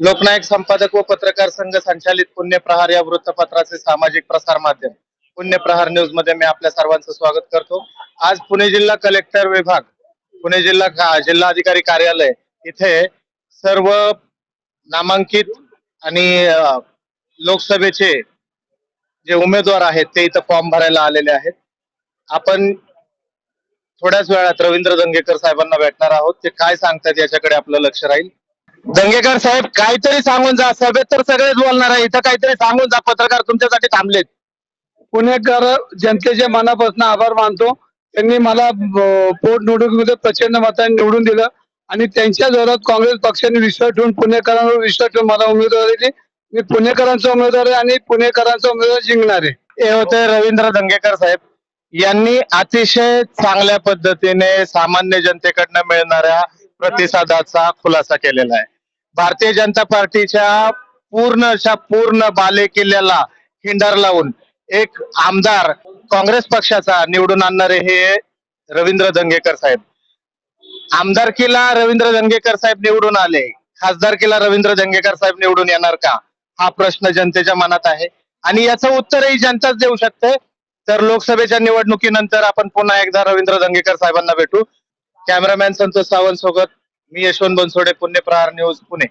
लोकनायक संपादक व पत्रकार संघ संचालित पुण्यप्रहार या वृत्तपत्राचे सामाजिक प्रसार माध्यम. पुण्यप्रहार न्यूजमध्ये मी आपल्या सर्वांचं स्वागत करतो. आज पुणे जिल्हा कलेक्टर विभाग पुणे जिल्हा जिल्हाधिकारी कार्यालय इथे सर्व नामांकित आणि लोकसभेचे जे उमेदवार आहेत ते इथं फॉर्म भरायला आलेले आहेत. आपण थोड्याच वेळात रवींद्र दंगेकर साहेबांना भेटणार आहोत. ते काय सांगतात याच्याकडे आपलं लक्ष राहील. दंगेकर साहेब काहीतरी सांगून जा. सभेत तर सगळेच बोलणार आहे. इथं काहीतरी सांगून जा. पत्रकार तुमच्यासाठी थांबलेत. पुणेकर जनतेच्या मनापासून आभार मानतो. त्यांनी मला पोटनिवडणुकीमध्ये प्रचंड मतांनी निवडून दिलं. आणि त्यांच्या जोरात काँग्रेस पक्षाने विश्वास ठेवून पुणेकरांवर विश्वास ठेवून मला उमेदवारी दिली. मी पुणेकरांचा उमेदवार आहे आणि पुणेकरांचा उमेदवार जिंकणार आहे. हे होते रवींद्र दंगेकर साहेब. यांनी अतिशय चांगल्या पद्धतीने सामान्य जनतेकडनं मिळणाऱ्या प्रतिसादाचा खुलासा केलेला आहे. भारतीय जनता पार्टीच्या पूर्ण अशा पूर्ण बाले किल्ल्याला खिंडार लावून एक आमदार काँग्रेस पक्षाचा निवडून आणणारे हे रवींद्र दंगेकर साहेब. आमदारकीला रवींद्र दंगेकर साहेब निवडून आले. खासदारकीला रवींद्र दंगेकर साहेब निवडून येणार का? हा प्रश्न जनतेच्या मनात आहे. आणि याचं उत्तरही जनताच देऊ शकते. तर लोकसभेच्या निवडणुकीनंतर आपण पुन्हा एकदा रवींद्र दंगेकर साहेबांना भेटू. कॅमेरामॅन संतोष सावंत सोबत मी यशवंत बनसोडे पुणे प्रहार न्यूज पुणे.